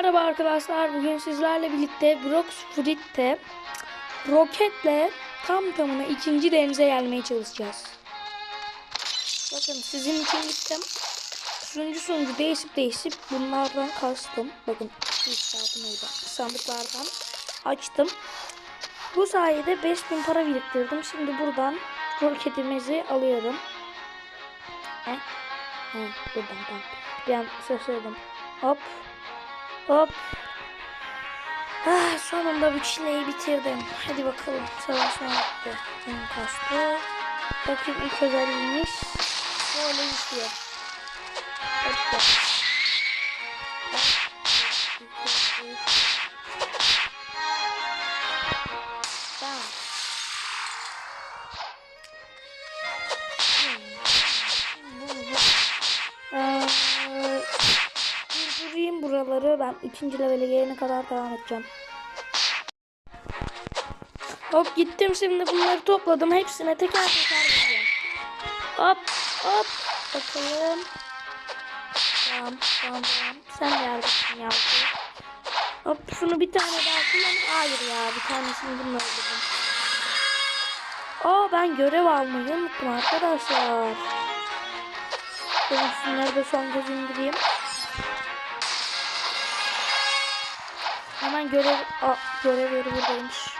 Merhaba arkadaşlar. Bugün sizlerle birlikte Brox Fruit'te roketle tam tamına ikinci denize gelmeye çalışacağız. Bakın sizin için gittim. Sunucu sunucu değişip değişip bunlardan kastım. Bakın. Sandıklardan açtım. Bu sayede 5000 para biriktirdim. Şimdi buradan roketimizi alıyorum. He? He, buradan tamam. Bir an şaşırdım. Hop. Hop. Ah, sonunda bu çileyi bitirdim. Hadi bakalım. Bitti. Benim kastı. Bakayım ilk özelliğimiz. Böyle bitiyor. Hoppa. 3. levele gelene kadar devam edeceğim. Hop gittim şimdi bunları topladım. Hepsine teker teker vereceğim. Hop hop. Bakalım. Tamam tamam tamam. Sen yardımcısın yavrum. Hop şunu bir tane daha kullan. Hayır ya bir tanesini bununla öldürdüm. Aa ben görev almayı unuttum arkadaşlar. Ben şunları da son göz indireyim. Hemen görev Aa, görev yeri buradaymış.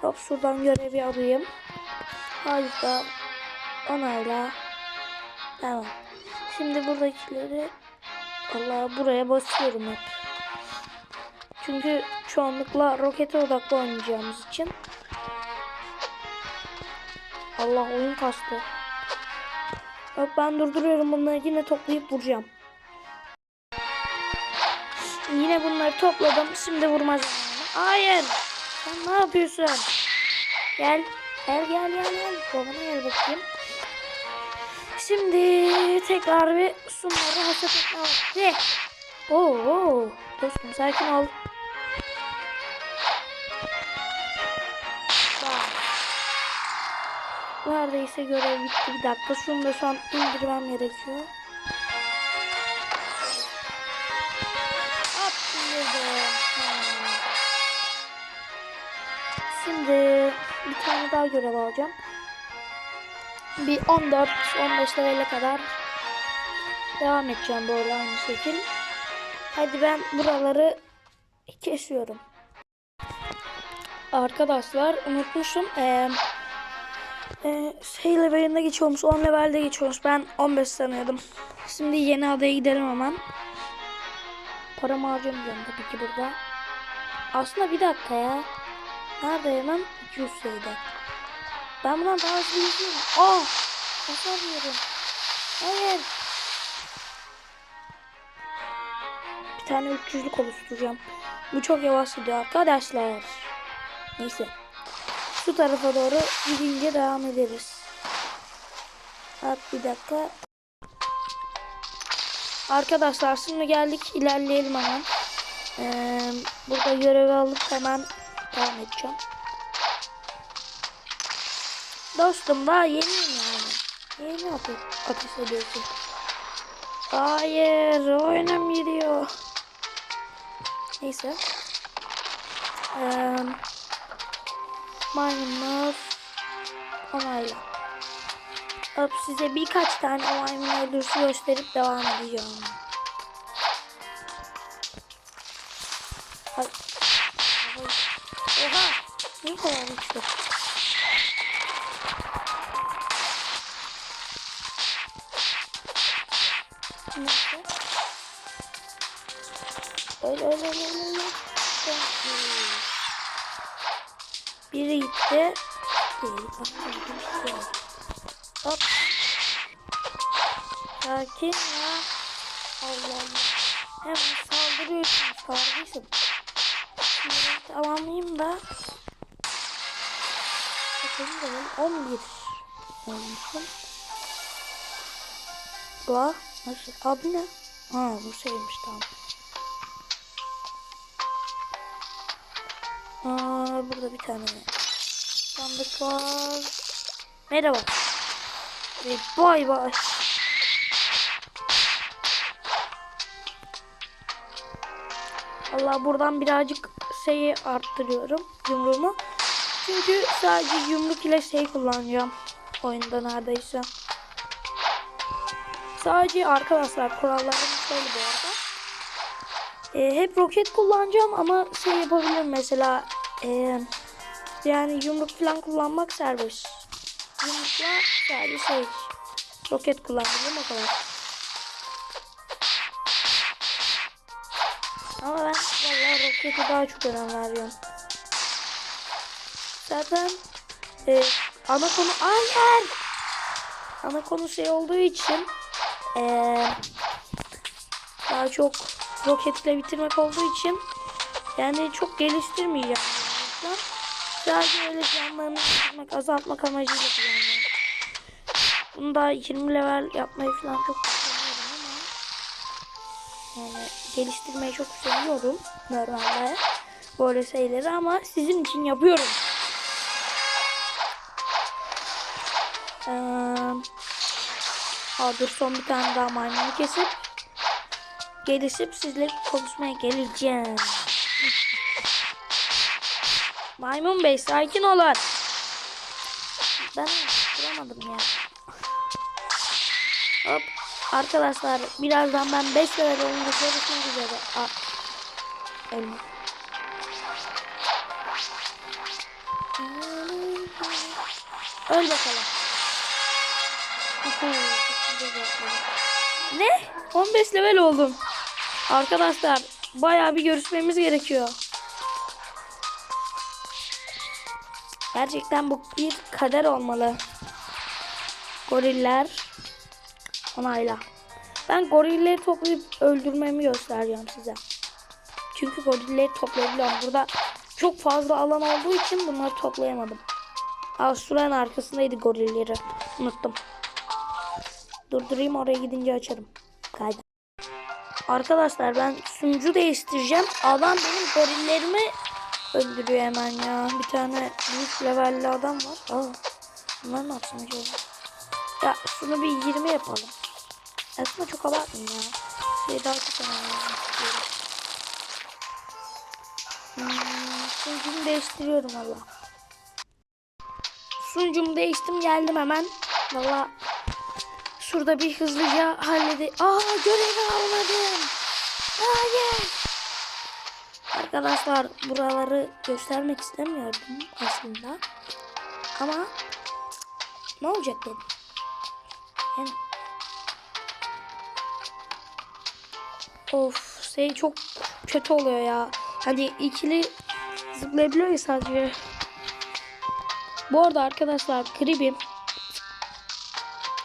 Hop şuradan görevi alayım. Harika. Onayla. Tamam. Şimdi buradakileri Allah buraya basıyorum hep. Çünkü çoğunlukla rokete odaklı oynayacağımız için. Allah oyun kastı. Bak ben durduruyorum bunları yine toplayıp vuracağım. Yine bunları topladım. Şimdi vurma zamanı. Hayır. Sen ne yapıyorsun? Gel. Gel gel gel gel. Babana gel bakayım. Şimdi tekrar bir sunları hasat etme vakti. Oo. Dostum sakin ol. Neredeyse görev bitti. Bir dakika. Şunu da an indirmem gerekiyor. Şimdi bir tane daha görev alacağım. Bir 14-15 levele kadar devam edeceğim böyle aynı şekil. Hadi ben buraları kesiyorum. Arkadaşlar unutmuşum. Ee, ee, şey levelinde geçiyormuş. 10 levelde geçiyormuş. Ben 15 sanıyordum. Şimdi yeni adaya gidelim hemen. Paramı harcamayacağım tabii ki burada. Aslında bir dakika ya. Nerede hemen? 200 sayıda. Ben bundan daha hızlı yüzüyorum. Aa! Basamıyorum. Hayır. Bir tane 300'lük oluşturacağım. Bu çok yavaş gidiyor arkadaşlar. Neyse. Şu tarafa doğru gidince devam ederiz. Bak bir dakika. Arkadaşlar şimdi geldik. ilerleyelim hemen. Ee, burada görevi alıp hemen devam edeceğim. Dostum daha yeniyim yani. Yeni ateş, ateş ediyorsun. Hayır oyunum gidiyor. Neyse. Ee, maymunlar onayla. Hop size birkaç tane maymun öldürsü gösterip devam edeceğim. Ne kadar yüksek. Neyse. Öyle öyle öyle öyle. Biri gitti. Değil. Hop. Sakin ya. Allah Allah. Hemen saldırıyorsunuz kardeşim. Tamamlayayım da. Da ben 11 olmuşum. Bu nasıl? Abi ne? Ha bu şeymiş tamam. Aa, burada bir tane sandık var. Merhaba. Ve bay bay. Allah buradan birazcık şeyi arttırıyorum yumruğumu. Çünkü sadece yumruk ile şey kullanacağım oyunda neredeyse. Sadece arkadaşlar kurallarım şöyle bu arada. Ee, hep roket kullanacağım ama şey yapabilirim mesela ee, yani yumruk falan kullanmak serbest. Yumrukla sadece şey roket kullanabilirim o kadar. Ama ben vallahi rokete daha çok önem veriyorum. Zaten e, ana konu hayır. Ana konu şey olduğu için e, daha çok roketle bitirmek olduğu için yani çok geliştirmeyeceğim. Sadece öyle canlarını bitirmek, azaltmak amacıyla kullanacağım. Bunu da 20 level yapmayı falan çok düşünüyorum ama yani geliştirmeyi çok seviyorum normalde böyle şeyleri ama sizin için yapıyorum. Aa, dur son bir tane daha maymunu kesip gelişip sizle konuşmaya geleceğim. Maymun bey sakin olun. Ben duramadım ya. Hop. Arkadaşlar birazdan ben 5 level olunca görüşmek üzere. Aa, elma. Öl bakalım. Ne? 15 level oldum. Arkadaşlar bayağı bir görüşmemiz gerekiyor. Gerçekten bu bir kader olmalı. Goriller onayla. Ben gorilleri toplayıp öldürmemi göstereceğim size. Çünkü gorilleri toplayabiliyorum. Burada çok fazla alan olduğu için bunları toplayamadım. Avustralya'nın arkasındaydı gorilleri. Unuttum. Durdurayım oraya gidince açarım. Kaydı. Arkadaşlar ben sunucu değiştireceğim. Adam benim gorillerimi öldürüyor hemen ya. Bir tane büyük levelli adam var. Aa, bunlar ne yapsam acaba? Ya şunu bir 20 yapalım. Aslında çok abartmayın ya. Şey daha çok. Hmm, sunucumu değiştiriyorum valla. Sunucumu değiştim geldim hemen. Valla şurada bir hızlıca halledi. Aa görevi almadım. Hayır. Arkadaşlar buraları göstermek istemiyordum aslında. Ama ne olacak dedim. Yani Of şey çok kötü oluyor ya. Hani ikili zıplayabiliyor ya sadece. Bu arada arkadaşlar klibim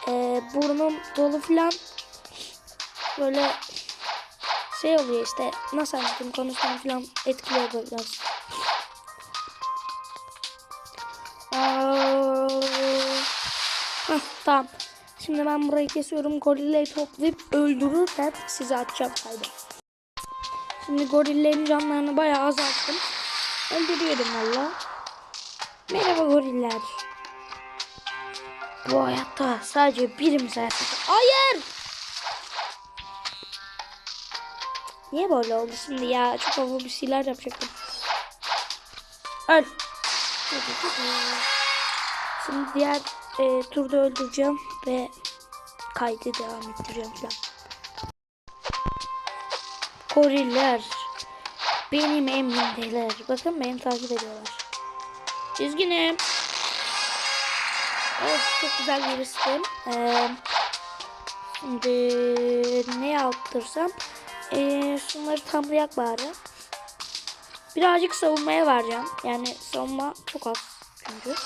e, burnum dolu falan böyle şey oluyor işte nasıl anlatayım konuşmam falan etkiliyor biraz. Aa, heh, tamam. Şimdi ben burayı kesiyorum. Gorilleri toplayıp öldürürken size atacağım kaydı. Şimdi gorillerin canlarını bayağı azalttım. Öldürüyorum valla. Merhaba goriller. Bu hayatta sadece birimiz hayatta. Hayır! Niye böyle oldu şimdi ya? Çok havalı bir şeyler yapacaktım. Öl. Şimdi diğer e, turda öldüreceğim ve kaydı devam ettireceğim falan. Goriller benim emrimdeler. Bakın beni takip ediyorlar. Üzgünüm. Evet çok güzel birisiyim. Ee, şimdi ne yaptırsam ee, şunları tamlayak bari. Birazcık savunmaya vereceğim. Yani savunma çok az çünkü.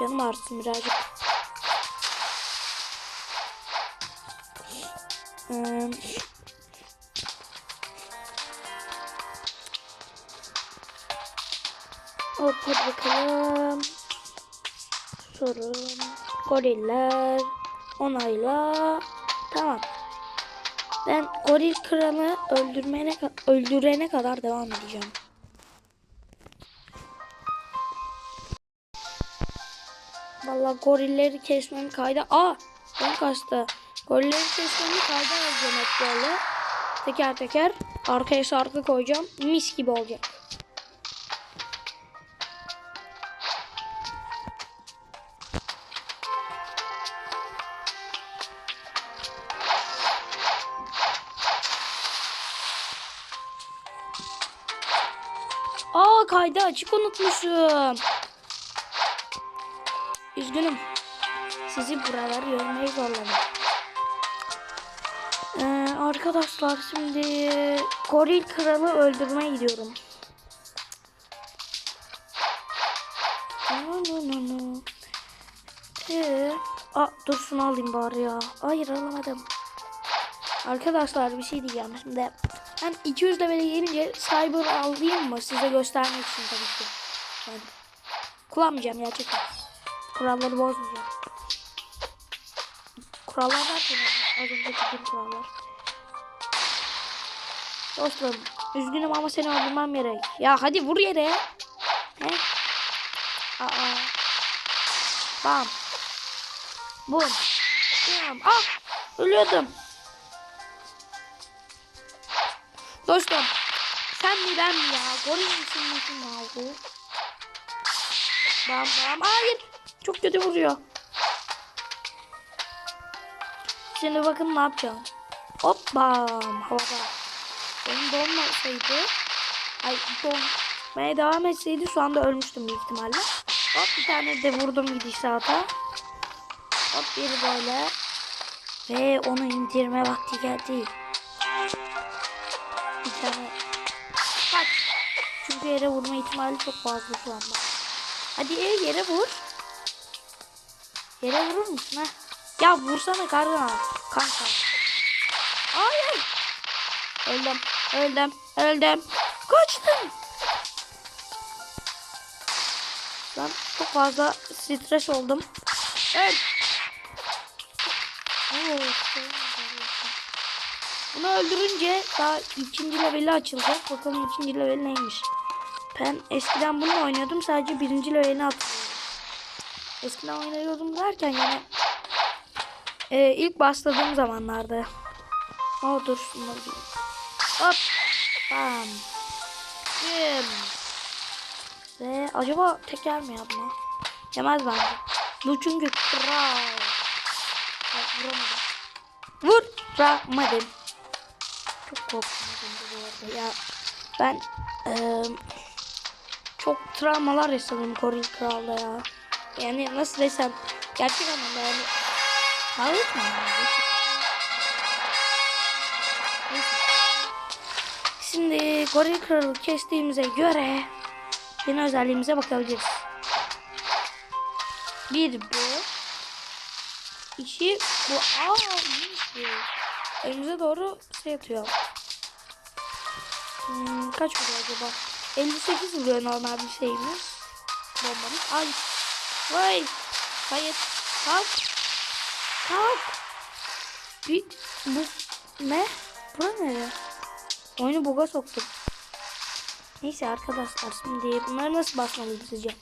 Canım ağrısın birazcık. Hmm. Hop hadi bakalım. Sorun. Goriller. Onayla. Tamam. Ben goril kralı öldürmene öldürene kadar devam edeceğim. Vallahi gorilleri kesmemi kayda. Aa! Ben kaçtı. Gorilleri kesmemi kayda alacağım hep böyle. Teker teker arkaya sarkı koyacağım. Mis gibi olacak. Kaydı açık unutmuşum. Üzgünüm. Sizi buralara görmeyi zorladım. Ee, arkadaşlar şimdi goril kralı öldürmeye gidiyorum. No, no, no, no. Ee, aa, dur şunu alayım bari ya. Hayır alamadım. Arkadaşlar bir şey diyeceğim şimdi. Ben 200 levele gelince cyber alayım mı size göstermek için tabii ki. Yani, kullanmayacağım gerçekten. Kuralları bozmayacağım. Kurallar derken az önceki tüm kurallar. Dostum üzgünüm ama seni öldürmem gerek. Ya hadi vur yere. He? Aa. Bam. Bum. Bam. Ah! Ölüyordum. Dostum. Sen mi ben mi ya? Goril misin misin ya bu? Bam bam. Hayır. Çok kötü vuruyor. Şimdi bakın ne yapacağım. Hop bam. Havada. Benim donmasaydı. Ay donmaya devam etseydi şu anda ölmüştüm büyük ihtimalle. Hop bir tane de vurdum gidişata. Hop bir böyle. Ve onu indirme vakti geldi. Tane. Kaç. Çünkü yere vurma ihtimali çok fazla şu anda. Hadi e, yere vur. Yere vurur musun ha? Ya vursana karına. Kanka. Hayır. Öldüm. Öldüm. Öldüm. Kaçtım. Ben çok fazla stres oldum. Öl. Oo, Bunu öldürünce daha ikinci leveli açılacak. Bakalım ikinci level neymiş. Ben eskiden bunu oynuyordum. Sadece birinci levelini hatırlıyorum. Eskiden oynuyordum derken yani e, ilk başladığım zamanlarda. Oh dur. Hop. Bam. Bim. Ve acaba teker mi yapma? Yemez bence. Bu çünkü kral. Vuramadım. Vuramadım. Çok önce bu arada. Ya ben eee çok travmalar yaşadım Goril Kral'da ya. Yani nasıl desem gerçek anlamda yani mı? Neyse. Şimdi goril kralı kestiğimize göre yeni özelliğimize bakabiliriz. Bir bu. İki bu. Aa bu. Önümüze doğru şey atıyor. Hmm, kaç vuruyor acaba? 58 vuruyor normal bir şeyimiz. Bombamız. Ay. Vay. Hayır. Kalk. Kalk. Bir bu ne? Bura ne? Oyunu buga soktum. Neyse arkadaşlar şimdi bunları nasıl basmalıyım sizce?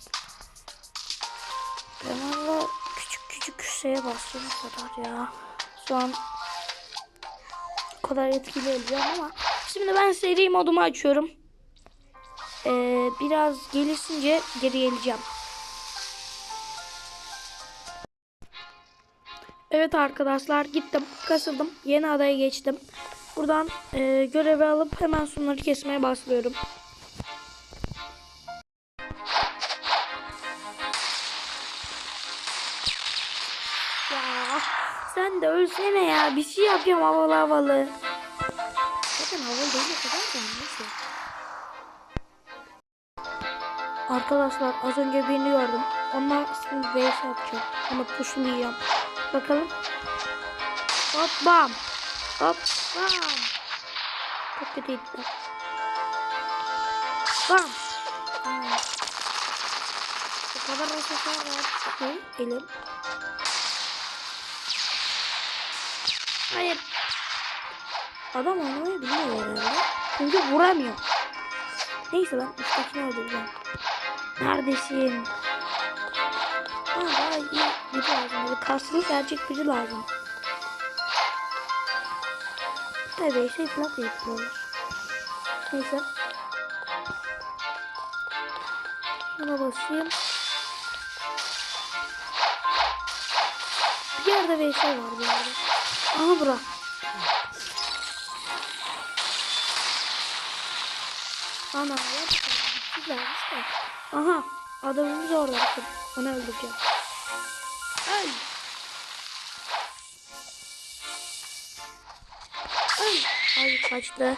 Ben valla küçük küçük şeye basıyorum kadar ya. Şu an kadar etkili olacağım ama şimdi ben seri modumu açıyorum. Ee, biraz gelişince geri geleceğim. Evet arkadaşlar gittim kasıldım yeni adaya geçtim. Buradan e, görevi alıp hemen sunları kesmeye başlıyorum. Ya bir şey yapıyorum havalı havalı. Zaten havalı değil kadar da neyse. Arkadaşlar az önce birini gördüm. Ondan şimdi vs yapacağım. Ama pushlayacağım. Bakalım. Hop bam. Hop bam. Çok kötüydü. Bam. Bam. Bu kadar var. Bakayım elim. Hayır. Adam oynamayı bilmiyor herhalde. Çünkü vuramıyor. Neyse ben üsttekini öldüreceğim. Neredesin? Ha, daha iyi biri lazım. Böyle kaslı gerçek biri lazım. Neredeyse ipnak yapıyorlar. Neyse. Buna basayım. Bir yerde bir şey var bir yerde. Aha bura. Ana ya. Aha. Adamımız orada. Onu öldüreceğim. Ay. Ay. Ay kaçtı.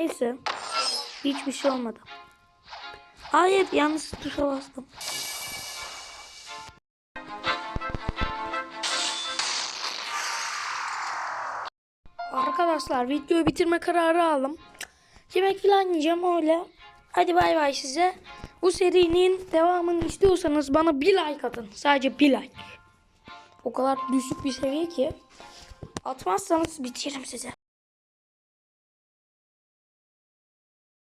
Neyse. Hiçbir şey olmadı. Hayır yanlış tuşa bastım. Arkadaşlar videoyu bitirme kararı aldım. Yemek falan yiyeceğim öyle. Hadi bay bay size. Bu serinin devamını istiyorsanız bana bir like atın. Sadece bir like. O kadar düşük bir seviye ki. Atmazsanız bitiririm size.